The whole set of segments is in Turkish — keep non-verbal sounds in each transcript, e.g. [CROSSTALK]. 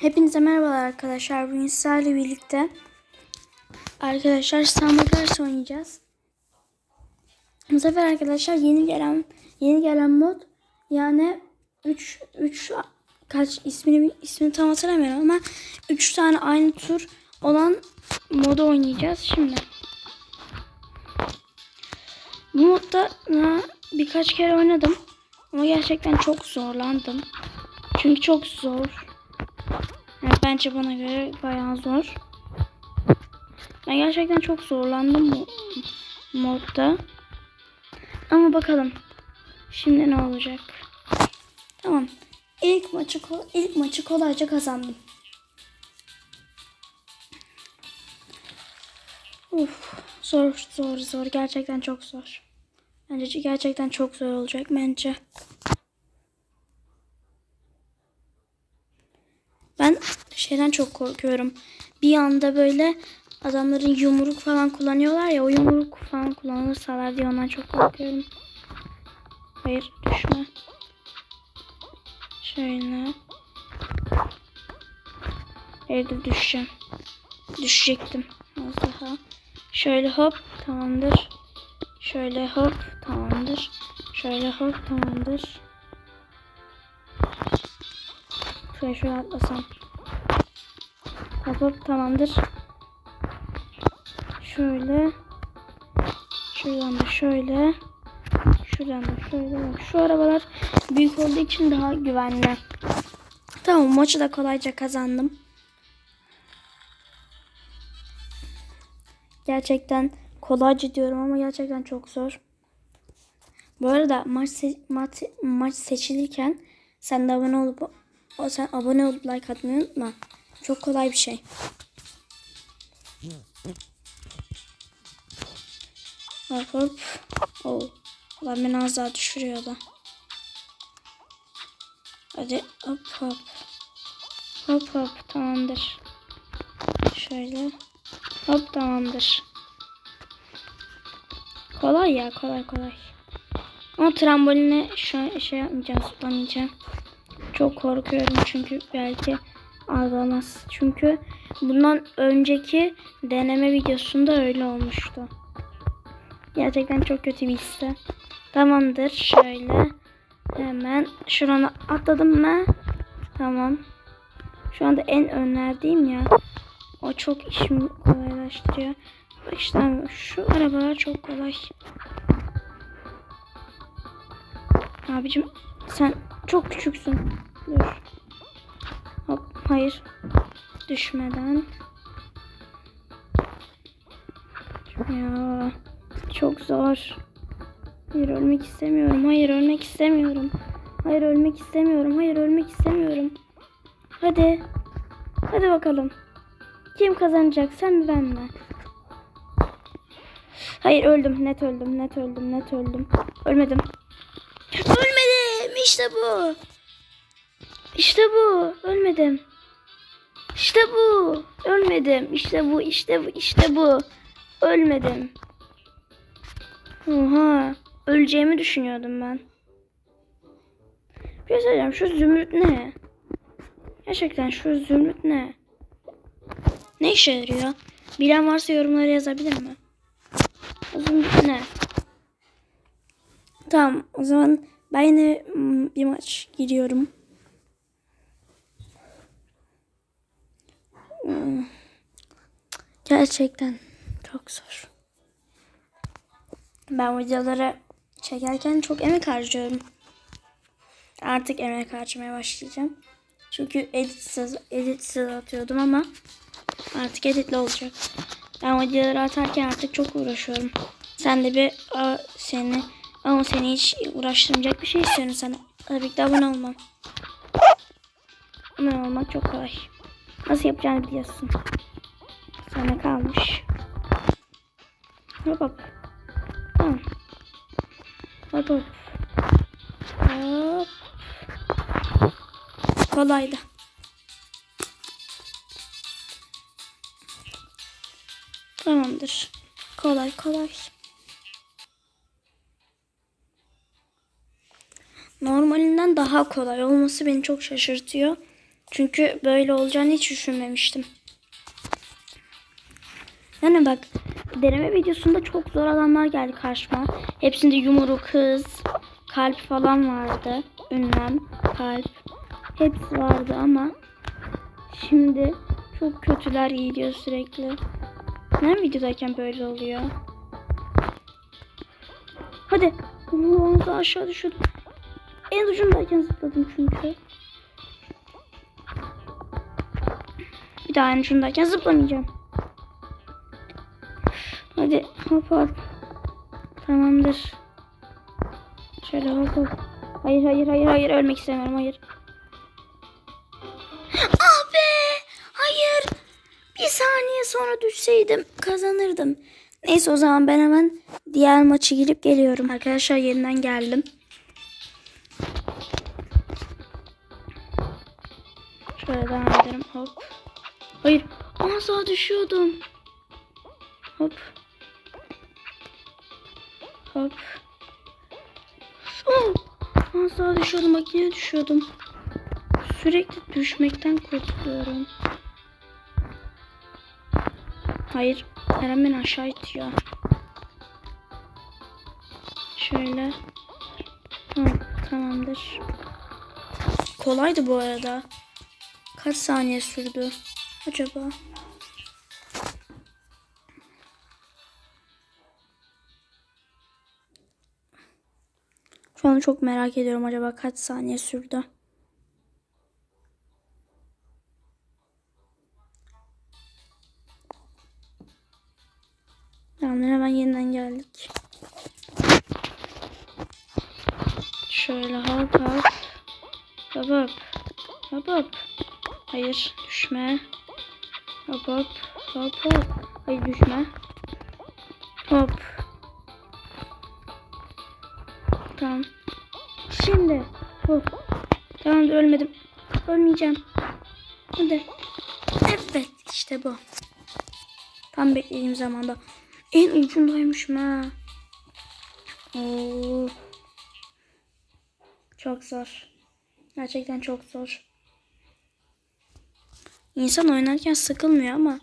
Hepinize merhabalar arkadaşlar. Bugün sizlerle birlikte arkadaşlar Summer oynayacağız. Bu sefer arkadaşlar yeni gelen yeni gelen mod yani 3 3 kaç ismini ismini tam hatırlamıyorum ama 3 tane aynı tur olan modu oynayacağız şimdi. Bu modda birkaç kere oynadım ama gerçekten çok zorlandım. Çünkü çok zor. Yani bence bana göre bayağı zor. Ben gerçekten çok zorlandım bu modda. Ama bakalım. Şimdi ne olacak? Tamam. İlk maçı ilk maçı kolayca kazandım. Uf, zor zor zor gerçekten çok zor. Bence gerçekten çok zor olacak bence. Ben şeyden çok korkuyorum. Bir anda böyle adamların yumruk falan kullanıyorlar ya o yumruk falan kullanırsalar diye ondan çok korkuyorum. Hayır düşme. Şöyle. Evde düşeceğim. Düşecektim. Az daha. Şöyle hop tamamdır. Şöyle hop tamamdır. Şöyle hop tamamdır. Şöyle şöyle atlasam. Hop tamamdır. Şöyle. Şuradan da şöyle. Şuradan da şöyle. Şu arabalar büyük olduğu için daha güvenli. Tamam maçı da kolayca kazandım. Gerçekten kolayca diyorum ama gerçekten çok zor. Bu arada maç se- maç, maç seçilirken sen de abone olup o sen abone olup like atmayı unutma. Çok kolay bir şey. Hop hop. Oh. Ulan beni az daha düşürüyor da. Hadi hop hop. Hop hop tamamdır. Şöyle. Hop tamamdır. Kolay ya kolay kolay. Ama tramboline şu an şey yapmayacağım zıplamayacağım. Çok korkuyorum çünkü belki algılamaz. Çünkü bundan önceki deneme videosunda öyle olmuştu. Gerçekten çok kötü bir hisse. Tamamdır. Şöyle hemen şurana atladım mı? Tamam. Şu anda en önlerdeyim ya. O çok işimi kolaylaştırıyor. İşte şu arabalar çok kolay. Abicim sen çok küçüksün. Dur. Hayır. Düşmeden. Ya çok zor. Hayır ölmek istemiyorum. Hayır ölmek istemiyorum. Hayır ölmek istemiyorum. Hayır ölmek istemiyorum. Hadi. Hadi bakalım. Kim kazanacak? Sen mi ben mi? Hayır öldüm. Net öldüm. Net öldüm. Net öldüm. Ölmedim. Ölmedim. İşte bu. İşte bu. Ölmedim. İşte bu. Ölmedim. İşte bu. İşte bu. İşte bu. Ölmedim. Oha. Öleceğimi düşünüyordum ben. Bir şey. Şu zümrüt ne? Gerçekten şu zümrüt ne? Ne işe yarıyor? Bilen varsa yorumlara yazabilir mi? O zümrüt ne? Tamam o zaman ben yine mm, bir maç giriyorum. Gerçekten çok zor. Ben videoları çekerken çok emek harcıyorum. Artık emek harcamaya başlayacağım. Çünkü editsiz, editsiz atıyordum ama artık editli olacak. Ben videoları atarken artık çok uğraşıyorum. Sen de bir a, seni ama seni hiç uğraştırmayacak bir şey istiyorum sana. Tabii ki de abone olmam. Abone olmak çok kolay. Nasıl yapacağını biliyorsun. Sana kalmış. Hop hop. Tamam. Hop hop. Hop. Kolaydı. Tamamdır. Kolay kolay. Normalinden daha kolay olması beni çok şaşırtıyor. Çünkü böyle olacağını hiç düşünmemiştim. Yani bak deneme videosunda çok zor adamlar geldi karşıma. Hepsinde yumruk, hız, kalp falan vardı. Ünlem, kalp. Hepsi vardı ama şimdi çok kötüler gidiyor sürekli. Neden videodayken böyle oluyor? Hadi. Daha aşağı düşüyordum. En ucundayken zıpladım çünkü. Daha en ucundayken zıplamayacağım. Hadi hop hop. Tamamdır. Şöyle hop hop. Hayır hayır hayır hayır ölmek istemiyorum hayır. Ah be! Hayır. Bir saniye sonra düşseydim kazanırdım. Neyse o zaman ben hemen diğer maçı girip geliyorum. Arkadaşlar yeniden geldim. Şöyle devam edelim. Hop. Hayır. Az daha düşüyordum. Hop. Hop. Oh. Az daha düşüyordum. Bak düşüyordum. Sürekli düşmekten korkuyorum. Hayır. Eren beni aşağı itiyor. Şöyle. Hı, tamamdır. Kolaydı bu arada. Kaç saniye sürdü acaba? Şu an çok merak ediyorum acaba kaç saniye sürdü. Tamam hemen yeniden geldik. Şöyle hop hop. Hop hop. Hop hop. Hayır düşme. Hop hop. Hop hop. Hayır düşme. Hop. Tamam. Şimdi. Hop. Tamam ölmedim. Ölmeyeceğim. Hadi. Evet işte bu. Tam beklediğim zamanda. En ucundaymışım ha. Oo. Çok zor. Gerçekten çok zor. İnsan oynarken sıkılmıyor ama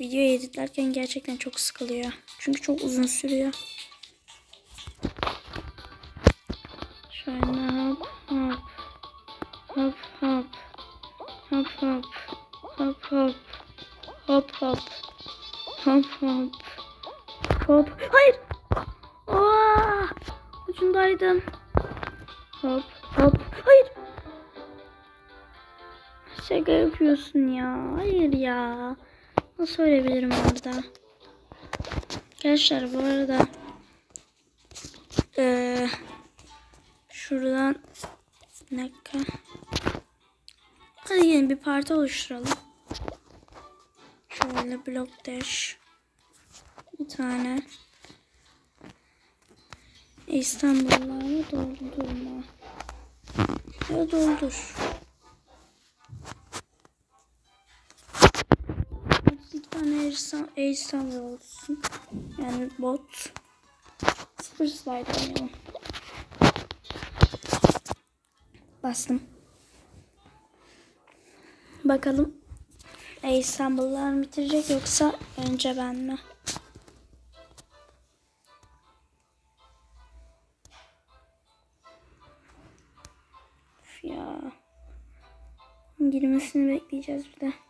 video editlerken gerçekten çok sıkılıyor. Çünkü çok uzun sürüyor. Şöyle hop hop. Hop hop. Hop hop. Hop hop. Hop hop. Hop hop. Hop. Hayır. Aa! Ucundaydım. Hop Şaka yapıyorsun ya. Hayır ya. Nasıl ölebilirim orada? Arkadaşlar bu arada eee şuradan bir dakika. Hadi yeni bir parti oluşturalım. Şöyle block dash. Bir tane. İstanbul'ları doldurma. Ya doldur. Tane İstanbul olsun. Yani bot. Sıfır slide oynayalım. Bastım. Bakalım. İstanbul'lar mı bitirecek yoksa önce ben mi? Üf ya. Girmesini bekleyeceğiz bir de.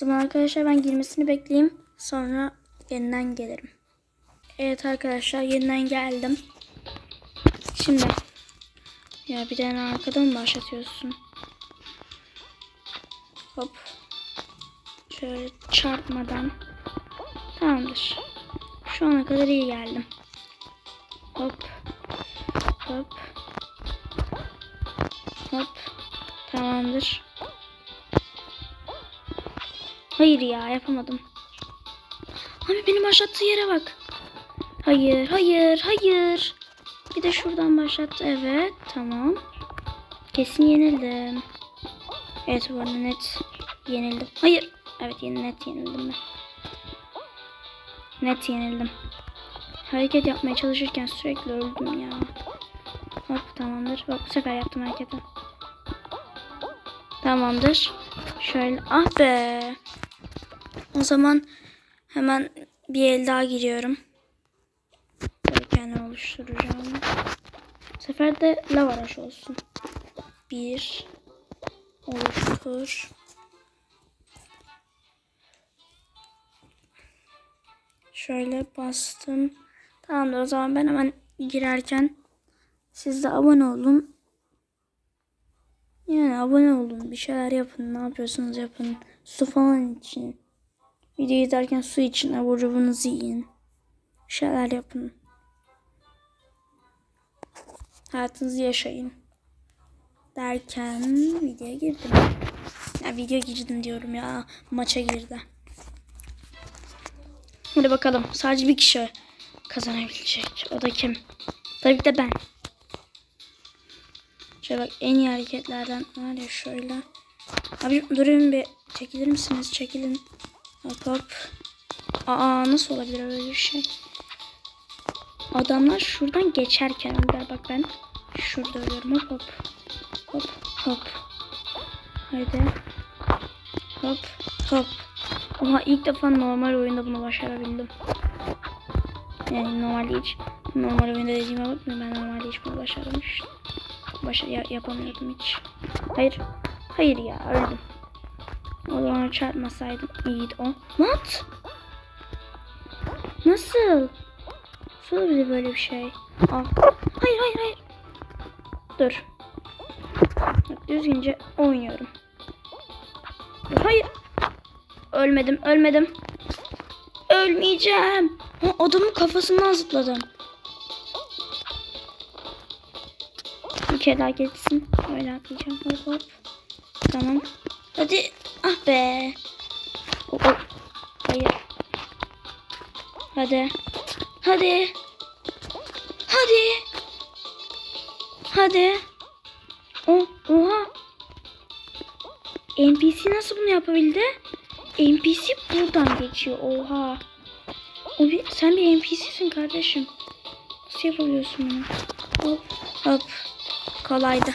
Zaman arkadaşlar ben girmesini bekleyeyim. Sonra yeniden gelirim. Evet arkadaşlar yeniden geldim. Şimdi. Ya bir tane arkadan başlatıyorsun. Hop. Şöyle çarpmadan. Tamamdır. Şu ana kadar iyi geldim. Hop. Hop. Hop. Tamamdır. Hayır ya yapamadım. Abi benim başlattığı yere bak. Hayır, hayır, hayır. Bir de şuradan başlattı. Evet, tamam. Kesin yenildim. Evet bu arada net yenildim. Hayır. Evet net yenildim ben. Net yenildim. Hareket yapmaya çalışırken sürekli öldüm ya. Hop tamamdır. Bak bu sefer yaptım hareketi. Tamamdır. Şöyle ah be. O zaman hemen bir el daha giriyorum. Kendim oluşturacağım. Bu sefer de lavaraş olsun. Bir oluştur. Şöyle bastım. Tamamdır o zaman ben hemen girerken siz de abone olun. Yani abone olun. Bir şeyler yapın. Ne yapıyorsunuz yapın. Su falan için. Video izlerken su için abur cuburunuzu yiyin. Şeyler yapın. Hayatınızı yaşayın. Derken videoya girdim. Ya video girdim diyorum ya. Maça girdi. Hadi bakalım. Sadece bir kişi kazanabilecek. O da kim? Tabii ki de ben. Şöyle bak en iyi hareketlerden var ya şöyle. Abi durun bir. Çekilir misiniz? Çekilin. Hop hop. Aa nasıl olabilir öyle bir şey? Adamlar şuradan geçerken ölüyor. Bak ben şurada ölüyorum. Hop hop. Hop hop. Haydi. Hop hop. Oha ilk defa normal oyunda bunu başarabildim. Yani normalde hiç normal oyunda dediğime bakmayın ben normalde hiç bunu başarmıştım. Başa ya- yapamıyordum hiç. Hayır. Hayır ya öldüm. O zaman çarpmasaydım iyiydi o. What? Nasıl? Nasıl böyle bir şey? Ah. Hayır hayır hayır. Dur. Düzgünce oynuyorum. Hayır. Ölmedim ölmedim. Ölmeyeceğim. Ha, adamın kafasından zıpladım. Bir kere daha geçsin. Öyle atlayacağım. Hop hop. Tamam. Hadi. Be. Hop, hop. Hayır. Hadi. Hadi. Hadi. Hadi. O, oha. NPC nasıl bunu yapabildi? NPC buradan geçiyor. Oha. O bir, sen bir NPC'sin kardeşim. Nasıl yapabiliyorsun bunu? Hop hop. Kolaydı.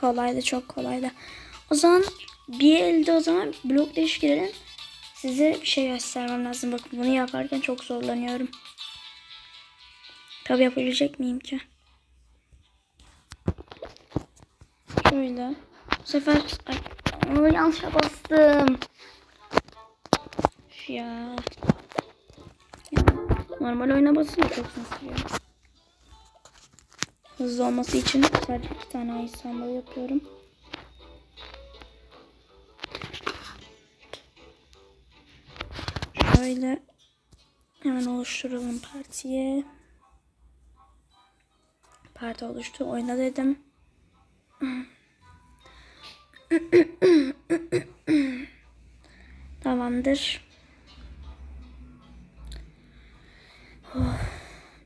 Kolaydı çok kolaydı. O zaman bir elde o zaman blok değiş girelim. Size bir şey göstermem lazım. Bakın bunu yaparken çok zorlanıyorum. Tabi yapabilecek miyim ki? Şöyle. Bu sefer ay, yanlışa bastım. Ya. ya. Normal oyuna basınca çok sınıfıyor. Hızlı olması için sadece iki tane insan yapıyorum. Şöyle hemen oluşturalım partiye. Parti oluştu. Oyna dedim. Tamamdır. Oh,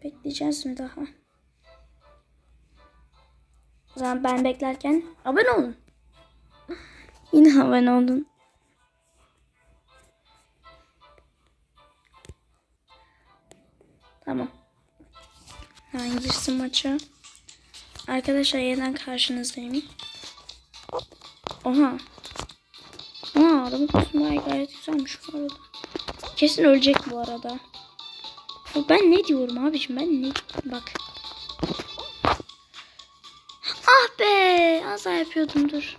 bekleyeceğiz mi daha? O zaman ben beklerken abone olun. Yine abone olun. Tamam. Hemen girsin maça. Arkadaşlar yeniden karşınızdayım. Oha. Aa adamın kostümü gayet güzelmiş bu arada. Kesin ölecek bu arada. Ben ne diyorum abiciğim ben ne bak. Ah be az daha yapıyordum dur.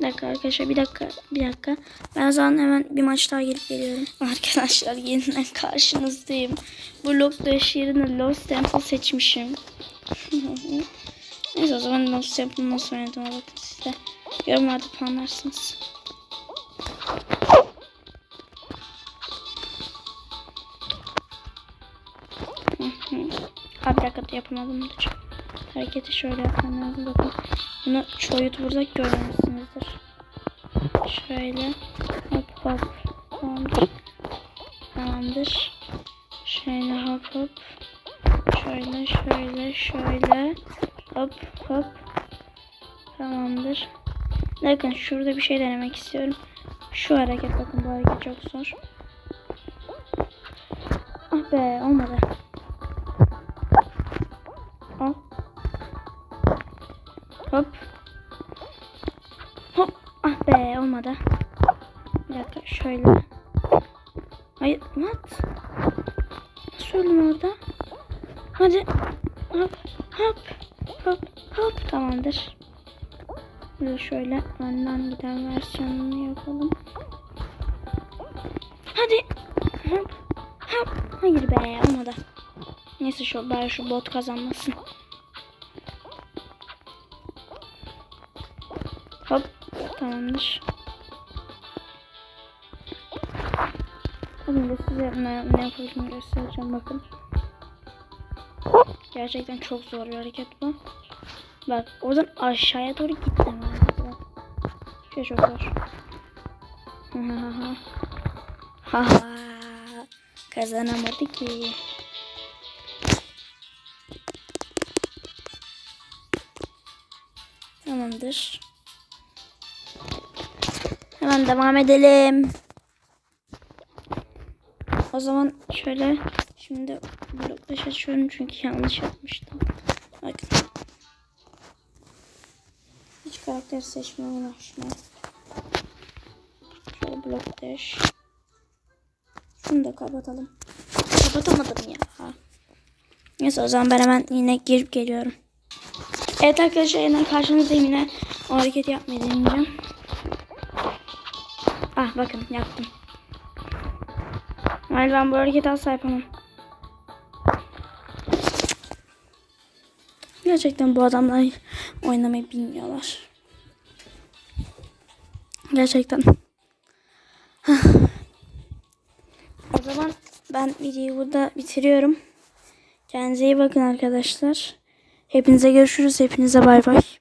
Bir dakika arkadaşlar bir dakika bir dakika. Ben o zaman hemen bir maç daha gelip geliyorum. [LAUGHS] Arkadaşlar yeniden karşınızdayım. Bu Lock Dash yerine Lost Temple seçmişim. [LAUGHS] Neyse o zaman Lost Temple'ı nasıl oynadım bakın siz de. Yorumlarda hı. Abi bir dakika yapamadım dur. Hareketi şöyle yapmam lazım bakın. Bunu çoğut vursak görmemişsinizdir. Şöyle hop hop tamamdır. Tamamdır. Şöyle hop hop. Şöyle şöyle şöyle hop hop. Tamamdır. Bakın şurada bir şey denemek istiyorum. Şu hareket bakın bu hareket çok zor. Ah be olmadı. Al. Hop. Ah be olmadı. Bir dakika şöyle. Hayır what? Nasıl öldüm orada? Hadi. Hop hop hop hop tamamdır. De şöyle önden giden versiyonunu yapalım. Hadi. Hop hop. Hayır be olmadı. Neyse şu bari şu bot kazanmasın. Hop tamamdır. De size ne, ne yapacağımı göstereceğim bakın. Gerçekten çok zor bir hareket bu. Bak oradan aşağıya doğru lazım. Şey çok zor. [LAUGHS] Ha kazanamadı ki. Tamamdır. Hemen devam edelim. O zaman şöyle şimdi bloktaş açıyorum çünkü yanlış yapmıştım. Bakın. Hiç karakter seçmeye uğraşma. Şöyle bloktaş. Şunu da kapatalım. Kapatamadım ya. Neyse o zaman ben hemen yine girip geliyorum. Evet arkadaşlar yeniden karşınızdayım yine o hareketi yapmayı deneyeceğim. Ah bakın yaptım. Hayır ben bu hareketi asla yapamam. Gerçekten bu adamlar oynamayı bilmiyorlar. Gerçekten. [SIGHS] o zaman ben videoyu burada bitiriyorum. Kendinize iyi bakın arkadaşlar. Hepinize görüşürüz. Hepinize bay bay.